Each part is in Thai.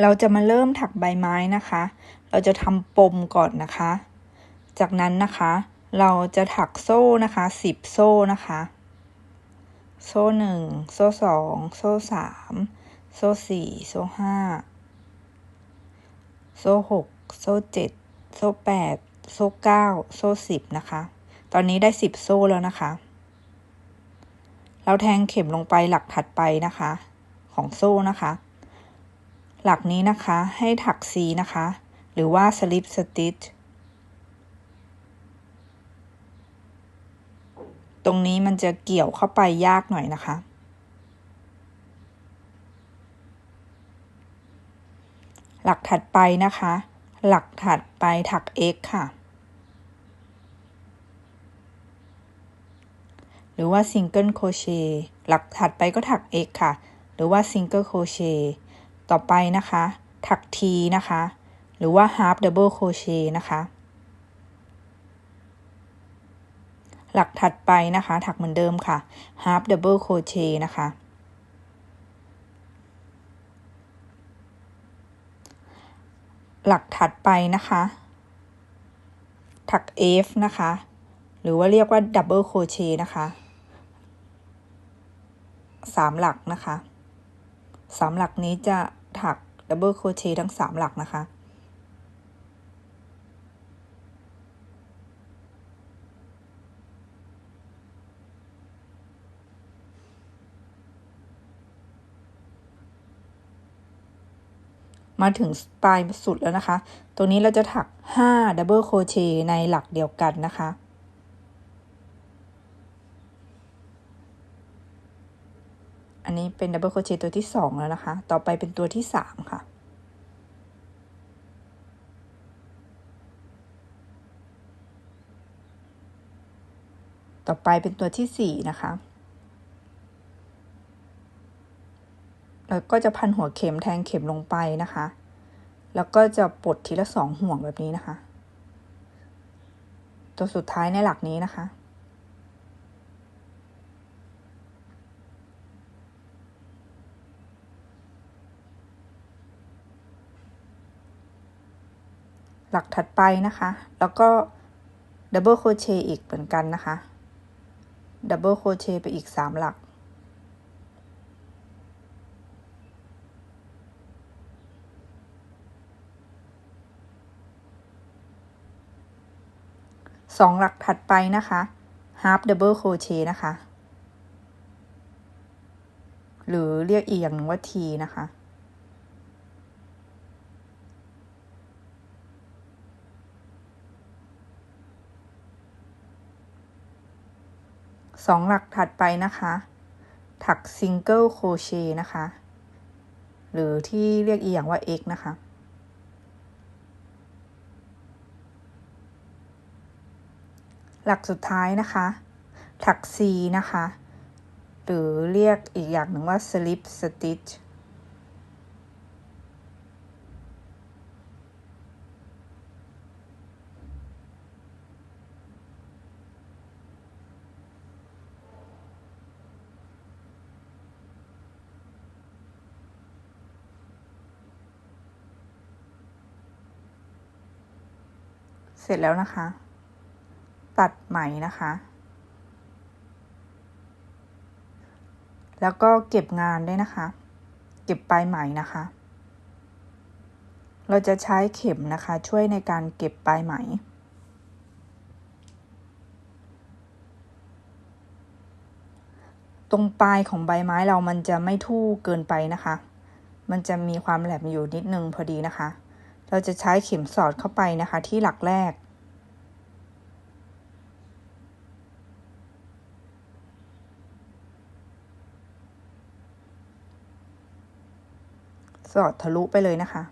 เราจะมาเริ่มถักใบไม้นะคะ เราจะทำปมก่อนนะคะ จากนั้นนะคะ เราจะถักโซ่นะคะสิบโซ่นะคะ โซ่หนึ่งโซ่สองโซ่สามโซ่สี่โซ่ห้าโซ่หกโซ่เจ็ดโซ่แปดโซ่เก้าโซ่สิบนะคะ ตอนนี้ได้สิบโซ่แล้วนะคะ เราแทงเข็มลงไปหลักถัดไปนะคะ ของโซ่นะคะ หลักนี้นะคะให้ถัก C นะคะ หรือว่า slip stitch ตรงนี้มันจะเกี่ยวเข้าไปยากหน่อยนะคะ หลักถัดไปนะคะ หลักถัดไปถัก x ค่ะ หรือว่า single crochet หลักถัดไปก็ถัก x ค่ะ หรือว่า single crochet ต่อไปนะคะ ถัก T นะคะ หรือว่า half double crochet นะคะ หลักถัดไปนะคะ ถักเหมือนเดิมค่ะ half double crochet นะคะ หลักถัดไปนะคะ ถัก F นะคะ หรือว่าเรียกว่า double crochet นะคะสามหลักนะคะสามหลักนี้จะ ถักดับเบิลโคเชต์ทั้งสามหลักนะคะ มาถึงปลายสุดแล้วนะคะ ตรงนี้เราจะถัก5ดับเบิลโคเชต์ในหลักเดียวกันนะคะ นี้เป็นดับเบิลโคเชตตัวที่สองแล้วนะคะ ต่อไปเป็นตัวที่สามค่ะ ต่อไปเป็นตัวที่สี่นะคะ แล้วก็จะพันหัวเข็มแทงเข็มลงไปนะคะ แล้วก็จะปลดทีละสองห่วงแบบนี้นะคะ ตัวสุดท้ายในหลักนี้นะคะ หลักถัดไปนะคะ แล้วก็ดับเบิลโคเชต์อีกเหมือนกันนะคะดับเบิลโคเชต์ไปอีกสามหลัก สองหลักถัดไปนะคะ half double crochet นะคะ หรือเรียกอีกอย่างนึงว่า T นะคะ สองหลักถัดไปนะคะ ถักซิงเกิลโคเชนะคะ หรือที่เรียกอีกอย่างว่า x นะคะ หลักสุดท้ายนะคะ ถัก C นะคะ หรือเรียกอีกอย่างหนึ่งว่า slip stitch สร็จแล้วนะคะ ตัดไหมนะคะ แล้วก็เก็บงานด้วยนะคะ เก็บปลายไหมนะคะ เราจะใช้เข็มนะคะ ช่วยในการเก็บปลายไหม ตรงปลายของใบไม้เรามันจะไม่ทู่เกินไปนะคะ มันจะมีความแหลมอยู่นิดนึงพอดีนะคะ เราจะใช้เข็มสอดเข้าไปนะคะที่หลักแรก สอดทะลุไปเลยนะคะ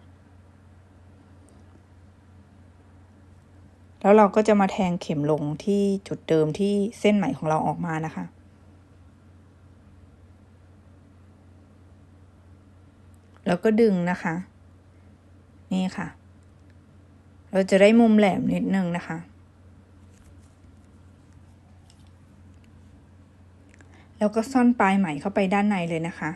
แล้วเราก็จะมาแทงเข็มลงที่จุดเดิมที่เส้นไหมของเราออกมานะคะแล้วก็ดึงนะคะ นี่ค่ะ เราจะได้มุมแหลมนิดนึงนะคะ แล้วก็ซ่อนปลายไหมเข้าไปด้านในเลยนะคะ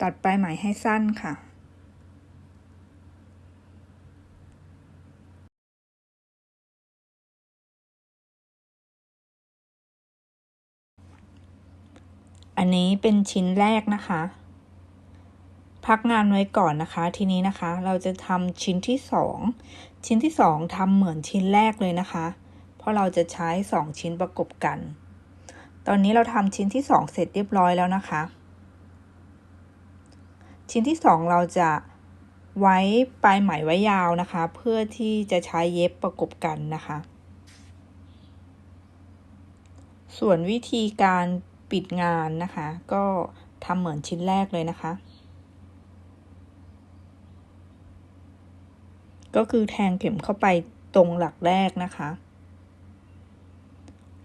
ตัดปลายไหมให้สั้นค่ะ อันนี้เป็นชิ้นแรกนะคะ พักงานไว้ก่อนนะคะ ทีนี้นะคะ เราจะทำชิ้นที่สองชิ้นที่สองทำเหมือนชิ้นแรกเลยนะคะ เพราะเราจะใช้สองชิ้นประกบกัน ตอนนี้เราทำชิ้นที่สองเสร็จเรียบร้อยแล้วนะคะ ชิ้นที่สองเราจะไว้ปลายไหมไว้ยาวนะคะ เพื่อที่จะใช้เย็บประกบกันนะคะ ส่วนวิธีการ ปิดงานนะคะ ก็ทำเหมือนชิ้นแรกเลยนะคะ ก็คือแทงเข็มเข้าไปตรงหลักแรกนะคะ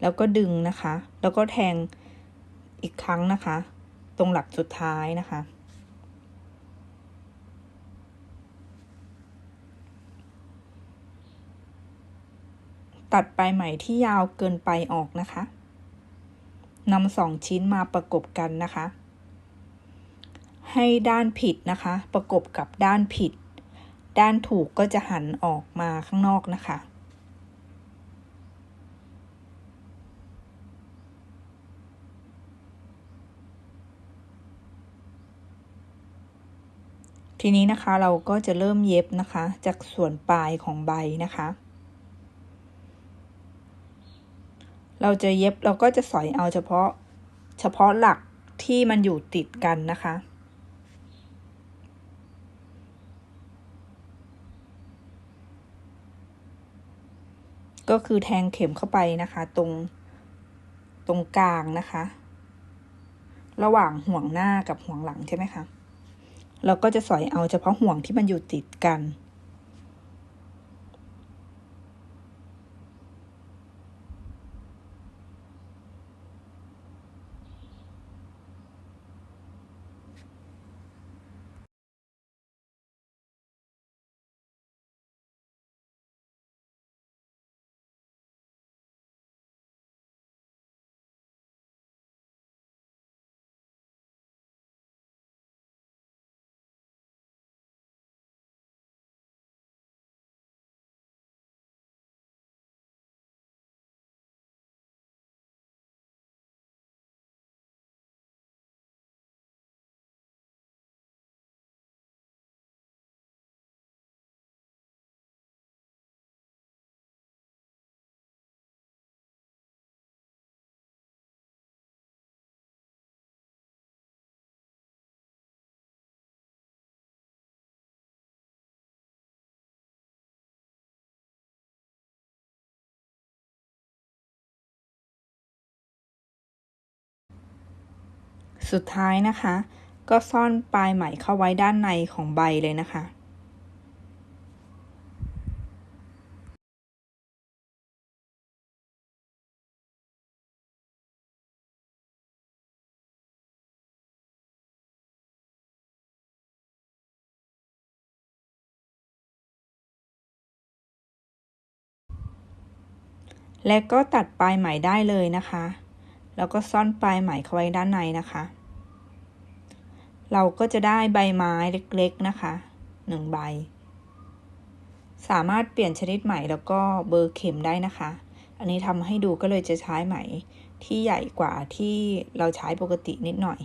แล้วก็ดึงนะคะ แล้วก็แทงอีกครั้งนะคะ ตรงหลักสุดท้ายนะคะ ตัดปลายไหมที่ยาวเกินไปออกนะคะ นำสองชิ้นมาประกบกันนะคะ ให้ด้านผิดนะคะ ประกบกับด้านผิด ด้านถูกก็จะหันออกมาข้างนอกนะคะทีนี้นะคะเราก็จะเริ่มเย็บนะคะ จากส่วนปลายของใบนะคะ เราจะเย็บเราก็จะสอยเอาเฉพาะ เฉพาะหลักที่มันอยู่ติดกันนะคะ ก็คือแทงเข็มเข้าไปนะคะ ตรงตรงกลางนะคะ ระหว่างห่วงหน้ากับห่วงหลังใช่ไหมคะเราก็จะสอยเอาเฉพาะห่วงที่มันอยู่ติดกัน สุดท้ายนะคะ ก็ซ่อนปลายไหมเข้าไว้ด้านในของใบเลยนะคะ และก็ตัดปลายไหมได้เลยนะคะ แล้วก็ซ่อนปลายไหมเข้าไว้ด้านในนะคะ เราก็จะได้ใบไม้เล็กๆนะคะหนึ่งใบ สามารถเปลี่ยนชนิดไหมแล้วก็เบอร์เข็มได้นะคะ อันนี้ทำให้ดูก็เลยจะใช้ไหมที่ใหญ่กว่าที่เราใช้ปกตินิดหน่อย